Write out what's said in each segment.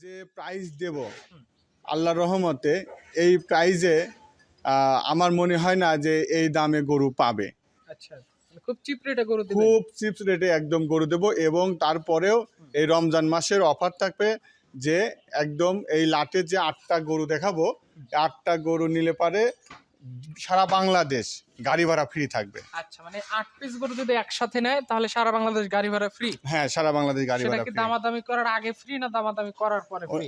যে প্রাইজ দেব আল্লাহ রহমতে এই প্রাইজে আমার মনে হয় না যে এই দামে গরু পাবে। আচ্ছা মানে খুব চিপ রেটে গরু খুব চিপস রেটে একদম গরু দেব এবং তারপরেও এই রমজান মাসের অফার থাকবে যে একদম এই লাটে যে আটটা গরু দেখাবো আটটা গরু নিলে পারে সারা বাংলাদেশ গাড়ি ভাড়া ফ্রি থাকবে। আচ্ছা মানে আট পিস গরু যদি একসাথে নেয় তাহলে সারা বাংলাদেশ গাড়ি ভাড়া ফ্রি হ্যাঁ সারা বাংলাদেশ গাড়ি ভাড়া ফ্রি দামাদামি করার আগে ফ্রি না দামাদামি করার পরে ফ্রি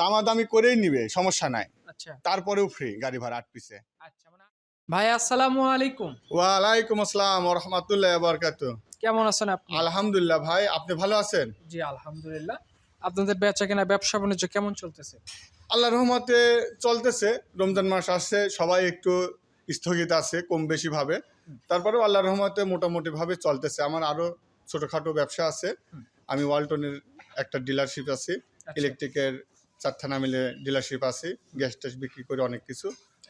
দামাদামি করেই নিবে সমস্যা নাই। আচ্ছা। তারপরেও ফ্রি গাড়ি ভাড়া আট পিসে আচ্ছা মানে ভাই আসসালামু আলাইকুম। ওয়ালাইকুম আসসালাম রহমতুল্লাহ বরকাত কেমন আছেন আপনি? আলহামদুলিল্লাহ ভাই আপনি ভালো আছেন? জি আলহামদুলিল্লাহ। আপনাদের বেচা কেনা ব্যবসা বাণিজ্য কেমন চলতেছে? আল্লাহ রহমতে চলতেছে রমজান মাস আসছে সবাই একটু স্থগিত আছে কম বেশি ভাবে। তারপরেও আল্লাহ রহমতে মোটামুটি ভাবে চলতেছে। আমার আরও ছোটখাটো ব্যবসা আছে। আমি ওয়ালটনের একটা ডিলারশিপ আছে আচ্ছা, ইলেকট্রিকের চারখানা মিলে ডিলারশিপ আছে গ্যাস ট্যাস বিক্রি করে অনেক কিছু।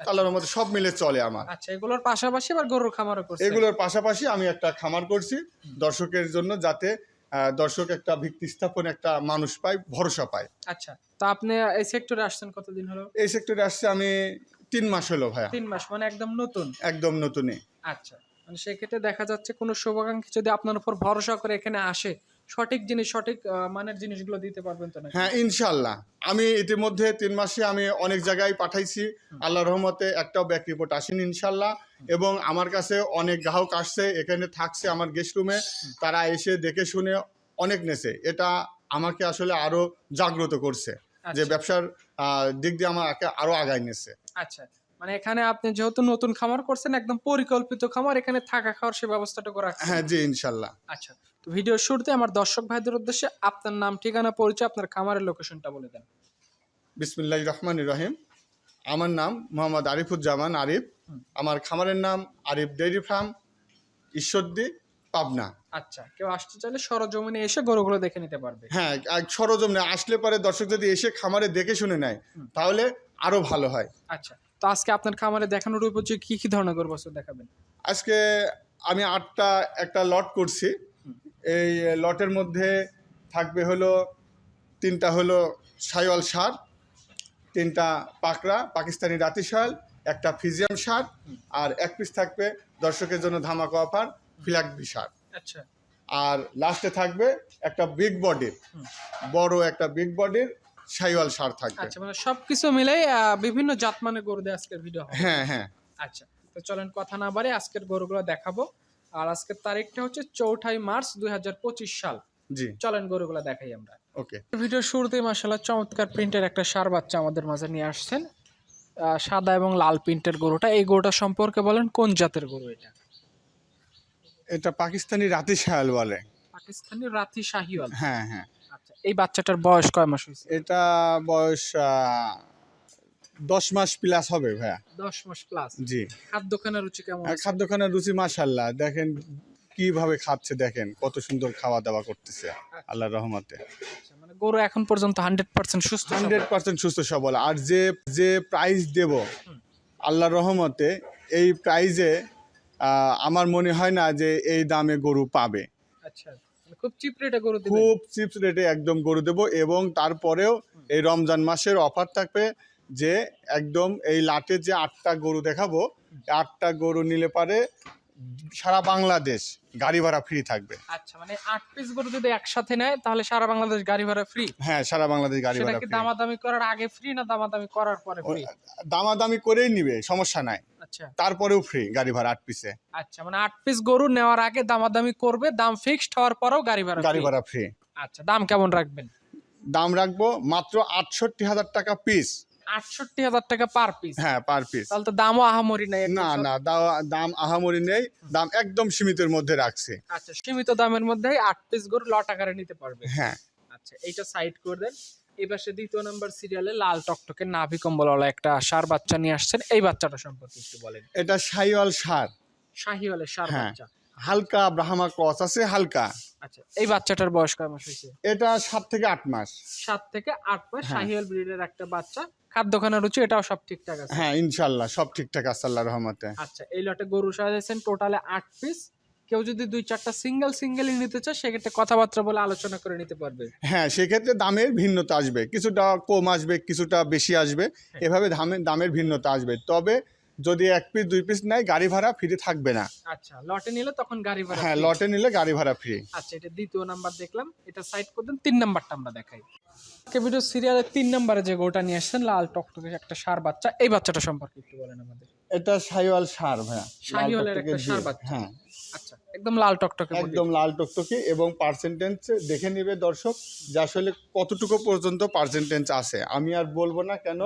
আল্লাহর রহমতে সব মিলে চলে আমার। আচ্ছা এগুলোর পাশাপাশি আবার গরুর খামারও করছে এগুলোর পাশাপাশি আমি একটা খামার করছি দর্শকের জন্য যাতে দর্শক একটা ভিত্তি স্থাপন একটা মানুষ পায় ভরসা পায়। আচ্ছা তো আপনি এই সেক্টরে আসছেন কতদিন হলো? এই সেক্টরে আসছে আমি তিন মাস হলো ভাইয়া। তিন মাস মানে একদম নতুন? একদম নতুনই। আচ্ছা মানে সেক্ষেত্রে দেখা যাচ্ছে কোনো শুভাকাঙ্ক্ষী যদি আপনার উপর ভরসা করে এখানে আসে সঠিক জিনিস সঠিক মানের জিনিসগুলো দিতে পারবেন তো নাকি? হ্যাঁ ইনশাল্লাহ আমি ইতিমধ্যে তিন মাসে আমি অনেক জায়গায় পাঠাইছি। আল্লাহ রহমতে একটাও ব্যাক রিপোর্ট আসেনি ইনশাল্লাহ এবং আমার কাছে অনেক গ্রাহক আসছে এখানে থাকছে আমার গেস্ট রুমে তারা এসে দেখে শুনে অনেক নেছে। এটা আমাকে আসলে আরও জাগ্রত করছে যে আচ্ছা, ব্যবসার দিক দিয়ে আমাকে আরও আগায় নিচ্ছে আচ্ছা। মানে এখানে আপনি যেহেতু নতুন খামার করছেন একদম পরিকল্পিত খামার এখানে থাকা খাওয়ার সে ব্যবস্থাটা করা হ্যাঁ জি ইনশাল্লাহ আচ্ছা। তো ভিডিওর শুরুতে আমার দর্শক ভাইদের উদ্দেশ্যে আপনার নাম ঠিকানা পরিচয় আপনার খামারের লোকেশনটা বলে দেন। বিসমিল্লাহ রহমান রহিম। আমার নাম মোহাম্মদ আরিফুজ্জামান আরিফ। আমার খামারের নাম আরিফ ডেইরি ফার্ম ঈশ্বরদী পাবনা। আচ্ছা কেউ আসতে চাইলে সরজমিনে এসে গরুগুলো দেখে নিতে পারবে। হ্যাঁ সরজমনে আসলে পরে দর্শক যদি এসে খামারে দেখে শুনে নেয় তাহলে আরও ভালো হয়। আচ্ছা তো আজকে আপনার খামারে দেখানোর উপযোগী কি কি ধরনের গরু বস্তু দেখাবেন? আজকে আমি আটটা একটা লট করছি। এই লটের মধ্যে থাকবে হলো তিনটা হলো সাইওয়াল সার তিনটা পাকড়া পাকিস্তানি রাতি শাল একটা ফিজিয়াম সার আর এক পিস থাকবে দর্শকের জন্য ধামাকা অফার ফ্ল্যাগ বি সার। আচ্ছা। আর লাস্টে থাকবে একটা বিগ বডির বড় একটা বিগ বডির সাইওয়াল সার থাকবে। আচ্ছা মানে সবকিছু মিলে বিভিন্ন জাতমানের গরু দিয়ে আজকের ভিডিও হ্যাঁ হ্যাঁ। আচ্ছা তো চলেন কথা না বাড়ে আজকের গরুগুলো দেখাবো। আর আজকের তারিখটা হচ্ছে চৌঠাই মার্চ দু হাজার পঁচিশ সাল। জি। চলেন গরুগুলো দেখাই আমরা। ওকে। ভিডিওর শুরুতেই মাসাল্লাহ চমৎকার প্রিন্টের একটা সার বাচ্চা আমাদের মাঝে নিয়ে আসছেন। সাদা এবং লাল প্রিন্টের গরুটা। এই গরুটা সম্পর্কে বলেন কোন জাতের গরু এটা? এটা পাকিস্তানি রাতি শায়াল বলে। পাকিস্তানি রাতি শাহিওয়াল। হ্যাঁ হ্যাঁ। আচ্ছা এই বাচ্চাটার বয়স কয় মাস হয়েছে? এটা বয়স দশ মাস প্লাস হবে ভাইয়া। দশ মাস প্লাস জি। রুচি কেমন খাদ্যখানার রুচি মাশাল্লাহ দেখেন কীভাবে খাচ্ছে দেখেন কত সুন্দর খাওয়া দাওয়া করতেছে আল্লাহর রহমতে। আচ্ছা, মানে গরু এখন পর্যন্ত হান্ড্রেড পার্সেন্ট সুস্থ হান্ড্রেড পার্সেন্ট সুস্থ সবল। আর যে যে প্রাইজ দেব আল্লাহর রহমতে এই প্রাইজে আমার মনে হয় না যে এই দামে গরু পাবে। আচ্ছা মানে খুব চিপ রেটে গরু খুব চিপস রেটে একদম গরু দেব এবং তারপরেও এই রমজান মাসের অফার থাকবে যে একদম এই লাটে যে আটটা গরু দেখাবো আটটা গরু নিলে পারে সারা বাংলাদেশ গাড়ি ভাড়া ফ্রি থাকবে। আচ্ছা মানে আট পিস গরু যদি একসাথে নেয় তাহলে সারা বাংলাদেশ গাড়ি ভাড়া ফ্রি হ্যাঁ সারা বাংলাদেশ গাড়ি সেটা ভাড়া কি দামাদামি করার আগে ফ্রি না দামাদামি করার পরে ফ্রি দামাদামি করেই নিবে সমস্যা নাই। আচ্ছা। তারপরেও ফ্রি গাড়ি ভাড়া আট পিসে আচ্ছা মানে আট পিস গরু নেওয়ার আগে দামাদামি করবে দাম ফিক্সড হওয়ার পরেও গাড়ি ভাড়া গাড়ি ভাড়া ফ্রি আচ্ছা দাম কেমন রাখবেন? দাম রাখব মাত্র আটষট্টি হাজার টাকা পিস আটষট্টি হাজার টাকা পার পিস হ্যাঁ পার পিস তাহলে তো দামও আহামরি নাই না না দাম আহামরি নেই দাম একদম সীমিতের মধ্যে রাখছে। আচ্ছা সীমিত দামের মধ্যে আট পিস গরু লট আকারে নিতে পারবে। হ্যাঁ। আচ্ছা এইটা সাইড করে দেন। এই পাশে দ্বিতীয় নাম্বার সিরিয়ালে লাল টকটকে নাভি কম্বলওয়ালা একটা সার বাচ্চা নিয়ে আসছেন। এই বাচ্চাটা সম্পর্কে একটু বলেন। এটা সাইওয়াল সার। শাহিওয়ালের সার হ্যাঁ। বাচ্চা। হালকা ব্রাহ্মা ক্রস আছে হালকা। আচ্ছা এই বাচ্চাটার বয়স কয় মাস হয়েছে? এটা সাত থেকে আট মাস। সাত থেকে আট মাস হ্যাঁ। শাহিওয়াল ব্রিডের একটা বাচ্চা। খাদ্যখানা রুচি এটাও সব ঠিকঠাক আছে? হ্যাঁ ইনশাল্লাহ সব ঠিকঠাক আছে আল্লাহ রহমতে। আচ্ছা এই লটে গরু সাজাইছেন টোটালে আট পিস। কেউ যদি দুই চারটা সিঙ্গেল সিঙ্গেলই নিতে চায় সেক্ষেত্রে কথাবার্তা বলে আলোচনা করে নিতে পারবে। হ্যাঁ সেক্ষেত্রে দামের ভিন্নতা আসবে। কিছুটা কম আসবে কিছুটা বেশি আসবে। এভাবে দামের দামের ভিন্নতা আসবে। তবে যদি এক পিস দুই পিস নেয় গাড়ি ভাড়া ফ্রি থাকবে না। আচ্ছা লটে নিলে তখন গাড়ি ভাড়া হ্যাঁ লটে নিলে গাড়ি ভাড়া ফ্রি আচ্ছা এটা দ্বিতীয় নাম্বার দেখলাম। এটা সাইড করে দেন তিন নাম্বারটা আমরা দেখাই। ভিডিও সিরিয়ালের তিন নাম্বারে যে গোটা নিয়ে আসছেন লাল টকটকে একটা সার বাচ্চা। এই বাচ্চাটা সম্পর্কে একটু বলেন আমাদের। এটা শাহিওয়াল সার ভাইয়া। শাহিওয়ালের একটা দিয়ে। বাচ্চা। হ্যাঁ। আচ্ছা একদম লাল টকটকে। একদম লাল টকটকে এবং পার্সেন্টেজ দেখে নিবে দর্শক যে আসলে কতটুকু পর্যন্ত পার্সেন্টেজ আছে। আমি আর বলব না কেন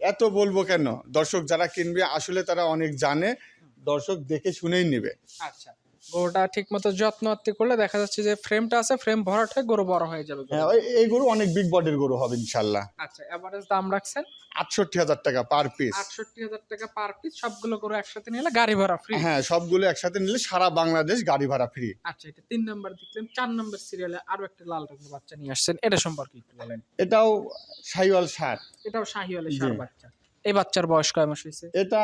এত বলব কেন? দর্শক যারা কিনবে, আসলে তারা অনেক জানে, দর্শক দেখে শুনেই নেবে। আচ্ছা। গরুটা ঠিক মতো যত্ন আত্তি করলে দেখা যাচ্ছে যে ফ্রেমটা আছে ফ্রেম ভরাট হয়ে গরু বড় হয়ে যাবে হ্যাঁ এই গরু অনেক বিগ বডির গরু হবে ইনশাল্লাহ। আচ্ছা এভারেজ দাম রাখছেন? আটষট্টি হাজার টাকা পার পিস আটষট্টি হাজার টাকা পার পিস সবগুলো গরু একসাথে নিলে গাড়ি ভাড়া ফ্রি হ্যাঁ সবগুলো একসাথে নিলে সারা বাংলাদেশ গাড়ি ভাড়া ফ্রি আচ্ছা এটা তিন নাম্বার দেখলেন চার নাম্বার সিরিয়ালে আরও একটা লাল রঙের বাচ্চা নিয়ে আসছেন। এটা সম্পর্কে একটু বলেন। এটাও শাহিওয়াল সার। এটাও শাহিওয়ালের। সার বাচ্চা। এই বাচ্চার বয়স কয় মাস হয়েছে? এটা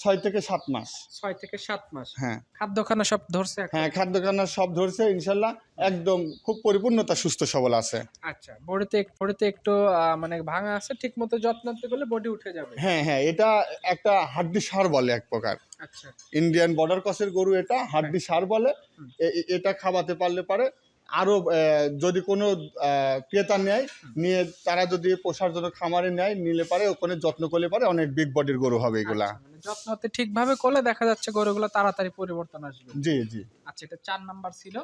ছয় থেকে সাত মাস। ছয় থেকে সাত মাস। হ্যাঁ। খাদ্য খানা সব ধরছে হ্যাঁ খাদ্য খানা সব ধরছে ইনশাল্লাহ। একদম খুব পরিপূর্ণতা সুস্থ সবল আছে। আচ্ছা বডিতে বডিতে একটু মানে ভাঙা আছে ঠিক মতো যত্ন নিতে করলে বডি উঠে যাবে। হ্যাঁ হ্যাঁ এটা একটা হাড্ডি সার বলে এক প্রকার। আচ্ছা। ইন্ডিয়ান বর্ডার ক্রসের গরু এটা হাড্ডি সার বলে। এটা খাওয়াতে পারলে পারে। আরও আহ, যদি কোনো ক্রেতা নেয় নিয়ে তারা যদি পোষার জন্য খামারে নেয় নিলে পারে ওখানে যত্ন করলে পারে অনেক বিগ বডির গরু হবে এগুলা। আচ্ছা, মানে যত্ন ঠিকভাবে করলে দেখা যাচ্ছে গরুগুলো তাড়াতাড়ি পরিবর্তন আসবে। জি জি। আচ্ছা এটা চার নাম্বার ছিল।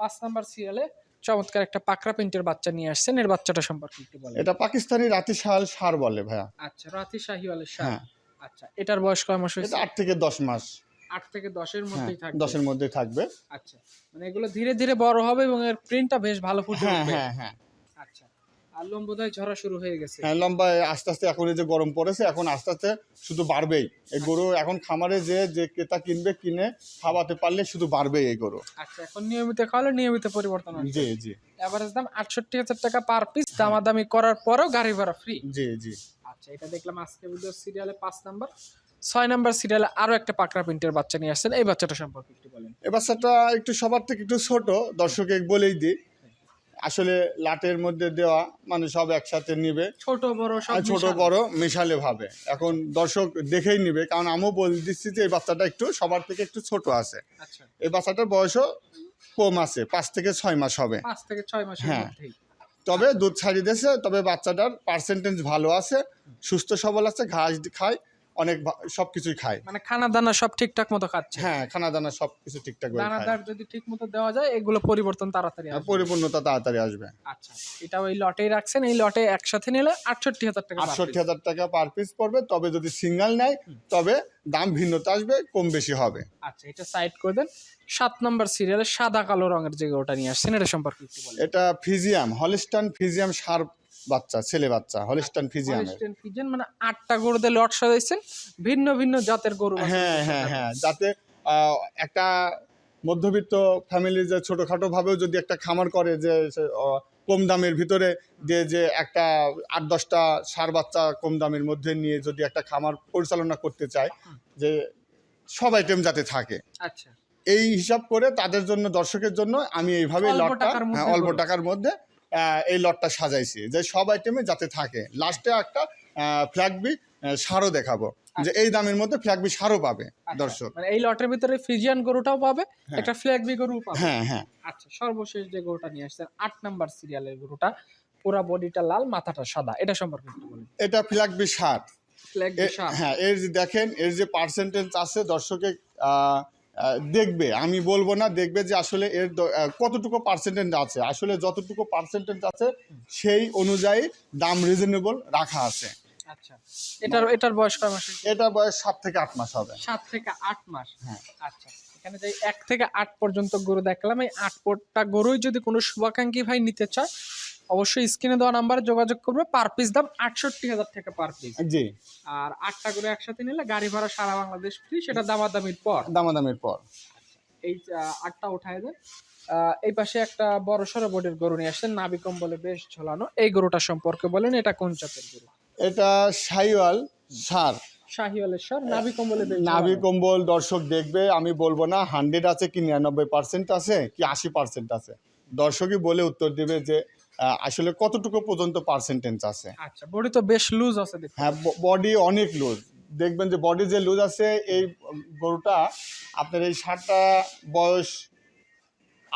পাঁচ নাম্বার সিরিয়ালে চমৎকার একটা পাকড়া প্রিন্টের বাচ্চা নিয়ে আসছেন। এর বাচ্চাটা সম্পর্কে একটু বলেন। এটা পাকিস্তানি রাতি শাল সার বলে ভাইয়া। আচ্ছা রাতি শাহিওয়ালের সার। হ্যাঁ। আচ্ছা এটার বয়স কয় মাস হয়েছে? আট থেকে দশ মাস। আট থেকে দশের হ্যাঁ মধ্যেই থাকবে। দশের মধ্যে থাকবে। আচ্ছা মানে এগুলো ধীরে ধীরে বড় হবে এবং এর প্রিন্টটা বেশ ভালো ফুটে হ্যাঁ হ্যাঁ হ্যাঁ। আচ্ছা আর লোম বোধহয় ঝরা শুরু হয়ে গেছে। হ্যাঁ লম্বা আস্তে আস্তে এখন যে গরম পড়েছে এখন আস্তে আস্তে শুধু বাড়বেই। এই গরু এখন খামারে যে যে ক্রেতা কিনবে কিনে খাওয়াতে পারলে শুধু বাড়বেই এই গরু। আচ্ছা এখন নিয়মিত খাওয়ালে নিয়মিত পরিবর্তন জি জি। এভারেজ দাম আটষট্টি হাজার টাকা পার পিস দামাদামি করার পরেও গাড়ি ভাড়া ফ্রি জি জি। আচ্ছা এটা দেখলাম আজকে ভিডিও সিরিয়ালে পাঁচ নাম্বার ছয় নাম্বার সিরিয়ালে আরও একটা পাকড়া প্রিন্টের বাচ্চা নিয়ে আসছেন। এই বাচ্চাটা সম্পর্কে একটু বলেন। এ বাচ্চাটা একটু সবার থেকে একটু ছোট দর্শকে বলেই দিই। আসলে লাটের মধ্যে দেওয়া মানে সব একসাথে নিবে। ছোট বড় সব ছোট বড় মেশালে ভাবে। এখন দর্শক দেখেই নিবে কারণ আমিও বলে দিচ্ছি যে এই বাচ্চাটা একটু সবার থেকে একটু ছোট আছে। আচ্ছা। এই বাচ্চাটার বয়সও কম আছে পাঁচ থেকে ছয় মাস হবে। পাঁচ থেকে ছয় মাস হ্যাঁ। তবে দুধ ছাড়িয়ে দিয়েছে তবে বাচ্চাটার পার্সেন্টেজ ভালো আছে সুস্থ সবল আছে ঘাস খায় অনেক সব কিছুই খায়। মানে খানা দানা সব ঠিকঠাক মতো খাচ্ছে? হ্যাঁ খানা দানা সব কিছু ঠিকঠাক করে দানাদার যদি ঠিক মতো দেওয়া যায় এগুলো পরিবর্তন তাড়াতাড়ি আসবে। পরিপূর্ণতা তাড়াতাড়ি আসবে। আচ্ছা এটা ওই লটেই রাখছেন এই লটে একসাথে নিলে আটষট্টি হাজার টাকা আটষট্টি। হাজার টাকা পার পিস পড়বে তবে যদি সিঙ্গেল নেয় তবে দাম ভিন্নতা আসবে কম বেশি হবে। আচ্ছা এটা সাইড করে দেন। সাত নম্বর সিরিয়ালে সাদা কালো রঙের যে ওটা নিয়ে আসছেন এটা সম্পর্কে একটু বলেন। এটা ফিজিয়াম হলিস্টান ফিজিয়াম সার বাচ্চা ছেলে বাচ্চা হলিস্টান ফিজিয়ামের Holstein Friesian মানে আটটা গরুদের লট সাজাইছেন ভিন্ন ভিন্ন জাতের গরু হ্যাঁ হ্যাঁ হ্যাঁ যাতে একটা মধ্যবিত্ত ফ্যামিলি যে ছোটোখাটো ভাবেও যদি একটা খামার করে যে কম দামের ভিতরে দিয়ে যে একটা আট দশটা সার বাচ্চা কম দামের মধ্যে নিয়ে যদি একটা খামার পরিচালনা করতে চায় যে সব আইটেম যাতে থাকে। আচ্ছা। এই হিসাব করে তাদের জন্য দর্শকের জন্য আমি এইভাবে অল্প লটটা টাকার মধ্যে হ্যাঁ, অল্প টাকার মধ্যে আহ, এই লটটা সাজাইছি যে সব আইটেমে যাতে থাকে। লাস্টে একটা ফ্ল্যাগবি সারও দেখাবো যে এই দামের মধ্যে ফ্ল্যাগবি সারও পাবে আচ্ছা, দর্শক। মানে এই লটের ভিতরে ফ্রিজিয়ান গরুটাও পাবে হ্যাঁ। একটা ফ্ল্যাগবি গরু পাবে। হ্যাঁ হ্যাঁ। আচ্ছা সর্বশেষ যে গরুটা নিয়ে আসছেন আট নাম্বার সিরিয়ালের গরুটা পুরা বডিটা লাল মাথাটা সাদা এটা সম্পর্কে এটা ফ্ল্যাগবি সার। হ্যাঁ এর যে দেখেন এর যে পার্সেন্টেজ আছে দর্শকে দেখবে আমি বলব না দেখবে যে আসলে এর কতটুকু পার্সেন্টেজ আছে। আসলে যতটুকু পার্সেন্টেজ আছে সেই অনুযায়ী দাম রিজনেবল রাখা আছে। আচ্ছা। এটার এটার বয়স কয় মাস এটা বয়স সাত থেকে আট মাস হবে। সাত থেকে আট মাস? হ্যাঁ। আচ্ছা। এখানে যে এক থেকে আট পর্যন্ত গরু দেখলাম এই আট পটটা গরুই যদি কোনো শুভাকাঙ্ক্ষী ভাই নিতে চায় অবশ্যই স্ক্রিনে দেওয়া নাম্বারে যোগাযোগ করবে। পার পিস দাম আটষট্টি হাজার টাকা পার পিস জি। আর আটটা করে একসাথে নিলে গাড়ি ভাড়া সারা বাংলাদেশ ফ্রি সেটা দামাদামির পর। দামাদামের পর। এই আটটা উঠায় দেন। এই পাশে একটা বড় সড়ো বোর্ডের গরু নিয়ে আসছেন। নাবি কম্বলে বেশ ঝোলানো। এই গরুটা সম্পর্কে বলেন এটা কোন জাতের গরু? এটা সাইওয়াল সার। শাহিওয়ালেশ্বর নাভি কম্বলে নাভি কম্বল দর্শক দেখবে আমি বলব না হান্ড্রেড আছে কি নিরানব্বই পার্সেন্ট আছে কি আশি পার্সেন্ট আছে? দর্শকই বলে উত্তর দিবে যে আসলে কতটুকু পর্যন্ত পার্সেন্টেজ আছে। আচ্ছা বডি তো বেশ লুজ আছে হ্যাঁ বডি অনেক লুজ দেখবেন যে বডি যে লুজ আছে এই গরুটা আপনার এই ষাটটা বয়স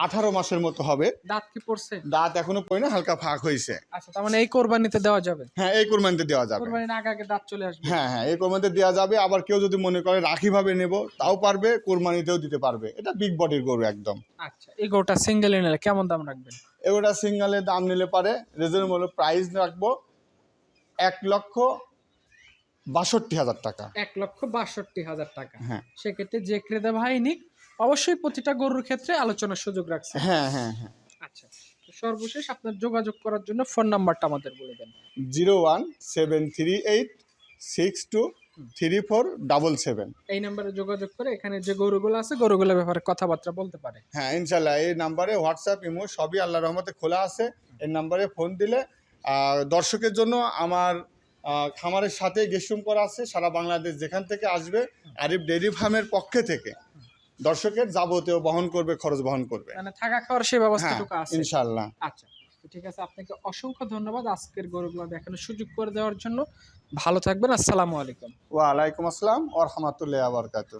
আঠারো মাসের মতো হবে। দাঁত কি পড়ছে? দাঁত এখনও পড়ে না হালকা ফাঁক হয়েছে। আচ্ছা তার মানে এই কোরবানিতে দেওয়া যাবে? হ্যাঁ এই কোরবানিতে দেওয়া যাবে। কোরবানির আগে আগে দাঁত চলে আসবে। হ্যাঁ হ্যাঁ এই কোরবানিতে দেওয়া যাবে। আবার কেউ যদি মনে করে রাখি ভাবে নেব তাও পারবে কোরবানিতেও দিতে পারবে। এটা বিগ বডির গরু একদম। আচ্ছা এই গরুটা সিঙ্গেল নিলে কেমন দাম রাখবেন? এগুলা সিঙ্গেলে দাম নিলে পারে রিজনেবল প্রাইস রাখব এক লক্ষ বাষট্টি হাজার টাকা। এক লক্ষ বাষট্টি হাজার টাকা। হ্যাঁ। সেক্ষেত্রে যে ক্রেতা ভাই নিক অবশ্যই প্রতিটা গরুর ক্ষেত্রে আলোচনার সুযোগ রাখছে। হ্যাঁ হ্যাঁ হ্যাঁ। আচ্ছা তো সর্বশেষ আপনার যোগাযোগ করার জন্য ফোন নাম্বারটা আমাদের বলে দেন। Zero one seven three eight six two three four double seven. এই নাম্বারে যোগাযোগ করে এখানে যে গরুগুলো আছে গরুগুলোর ব্যাপারে কথাবার্তা বলতে পারে। হ্যাঁ ইনশাল্লাহ এই নাম্বারে হোয়াটসঅ্যাপ ইমো সবই আল্লাহ রহমতে খোলা আছে। এই নাম্বারে ফোন দিলে দর্শকের জন্য আমার খামারের সাথে গেস্টরুম করা আছে। সারা বাংলাদেশ যেখান থেকে আসবে আরিফ ডেইরি ফার্মের পক্ষে থেকে। দর্শকের যাবতীয় বহন করবে খরচ বহন করবে। মানে থাকা খাওয়ার সেই ব্যবস্থা ব্যবস্থাটুকু আছে। ইনশাল্লাহ আচ্ছা ঠিক আছে আপনাকে অসংখ্য ধন্যবাদ আজকের গরুগুলো দেখানোর সুযোগ করে দেওয়ার জন্য। ভালো থাকবেন আসসালামু আলাইকুম। ওয়ালাইকুম আসসালাম ওরহামাতুল্লাহ আবরকাত